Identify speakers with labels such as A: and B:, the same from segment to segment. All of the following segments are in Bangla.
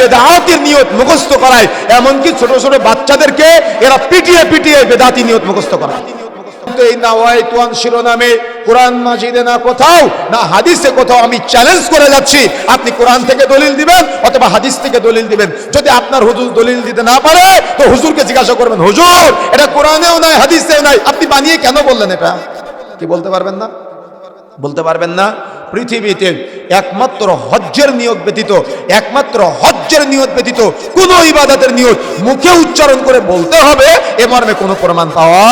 A: বেদাহাতির নিয়ত মুখস্থ করায়। এমনকি ছোট ছোট বাচ্চাদেরকে এরা পিটিয়ে পিটিয়ে বেদাতি নিয়ত মুখস্থ করায়। হুজুরকে জিজ্ঞাসা করবেন, হুজুর আপনি বানিয়ে কেন বললেন এটা? কি বলতে পারবেন না? বলতে পারবেন না? পৃথিবীতে একমাত্র হজ্জের নিয়োগ ব্যতীত একমাত্র হজ্জের নিয়ত ব্যতীত, কোনো ইবাদতের নিয়ত মুখে উচ্চারণ করে বলতে হবে, এ মর্মে কোনো প্রমাণ পাওয়া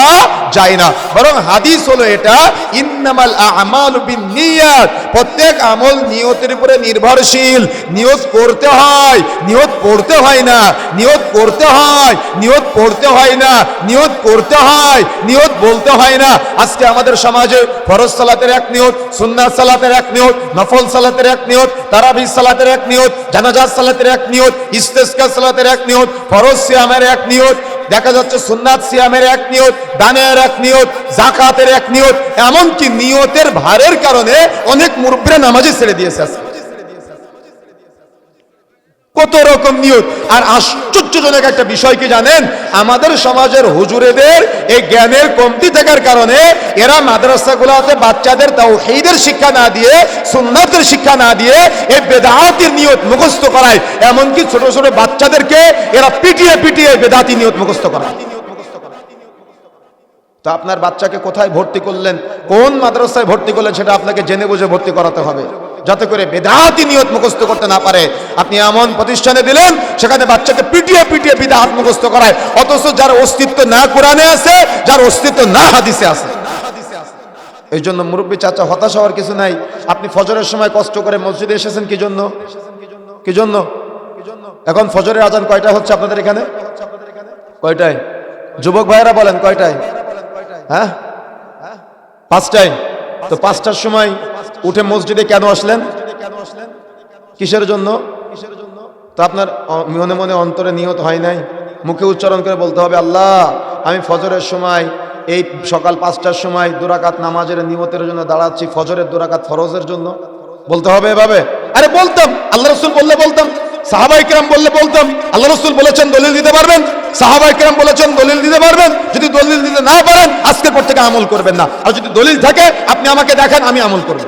A: যায় না। বরং হাদিস হলো এটা, ইন্নামাল আমাল বিন্নিয়াত। প্রত্যেক আমল নিয়তের উপরে নির্ভরশীল। নিয়ত করতে হয়, নিয়ত পড়তে হয় না। নিয়ত করতে হয়, নিয়ত পড়তে হয় না। নিয়ত করতে হয়, নিয়ত বলতে হয় না। আজকে আমাদের সমাজে ফরজ সালাতের এক নিয়ত, সুন্নাত সালাতের এক নিয়ত, নফল সালাতের এক নিয়ত, তারাবি সালাতের এক নিয়ত জানাজাত সালাতের এক নিয়ত ইস্তেস্কা সালাতের এক নিয়ত, ফরজ সিয়ামের এক নিয়ত, দেখা যাচ্ছে সুন্নাত সিয়ামের এক নিয়ত, দানের এক নিয়ত জাকাতের এক নিয়ত, এমনকি নিয়তের ভারের কারণে অনেক মুরব্বীরা নামাজে ছেড়ে দিয়েছে আজকে। কত রকম নিয়ত আর আশ্চর্যজনক একটা বিষয় কি জানেন? আমাদের সমাজের হুজুরেদের এই জ্ঞানের কমতি থাকার কারণে এরা মাদ্রাসাগুলোতে বাচ্চাদের তাও সেইদের শিক্ষা না দিয়ে, সুন্নাতের শিক্ষা না দিয়ে এই বেদাহাতির নিয়ত মুখস্থ করায়। এমনকি ছোট ছোট বাচ্চাদেরকে এরা পিটিয়ে পিটিয়ে বেদাতি নিয়ত মুখস্থ করায়। তো আপনার বাচ্চাকে কোথায় ভর্তি করলেন? কোন মাদ্রাসায় ভর্তি করলেন সেটা আপনাকে জেনে বুঝে ভর্তি করাতে হবে। যাতে করে বেদাহাতি নিয়ত মুখস্থ করতে না পারে। আপনি এমন প্রতিষ্ঠানে দিলেন, সেখানে বাচ্চাকে পিটিয়ে পিটিয়ে বিদাহাত মুখস্থ করায়। অথচ যার অস্তিত্ব না কোরআনে আছে, যার অস্তিত্ব না হাদিসে আছে। এই জন্য মুরব্বী চাচা, হতাশ হওয়ার কিছু নাই। আপনি ফজরের সময় কষ্ট করে মসজিদে এসেছেন, কি জন্য? কি জন্য? এখন ফজরের আজান কয়টা হচ্ছে আপনাদের এখানে? কয়টায়? যুবক ভাইয়েরা বলেন, কয়টায়? হ্যাঁ? পাঁচটায়? তো পাঁচটার সময় উঠে মসজিদে কেন আসলেন? কিসের জন্য? তো আপনার মনে মনে অন্তরে নিহত হয় নাই। মুখে উচ্চারণ করে বলতে হবে, আল্লাহ, আমি ফজরের সময় এই সকাল পাঁচটার সময় দুরাকাত নামাজের নিয়তের জন্য দাঁড়াচ্ছি, ফজরের দুরাকাত ফরজের জন্য। বলতে হবে এভাবে? আরে বলতাম, আল্লাহ রসুল বললে বলতাম। সাহাবাই কিরাম বললে বলতাম, আল্লাহ রসুল বলেছেন দলিল দিতে পারবেন। সাহাবাই কিরাম বলেছেন দলিল দিতে পারবেন। যদি দলিল দিতে না পারেন, আজকের পর থেকে আমল করবেন না। আর যদি দলিল থাকে, আপনি আমাকে দেখেন, আমি আমল করব।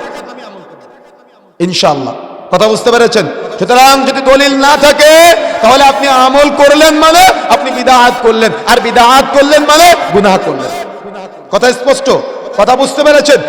A: ইনশাল্লাহ কথা বুঝতে পেরেছেন? সুতরাং যদি দলিল না থাকে, তাহলে আপনি আমল করলেন মানে আপনি বিদাহাত করলেন। আর বিদাহাত করলেন মানে গুনাহ করলেন। কথা স্পষ্ট? কথা বুঝতে পেরেছেন?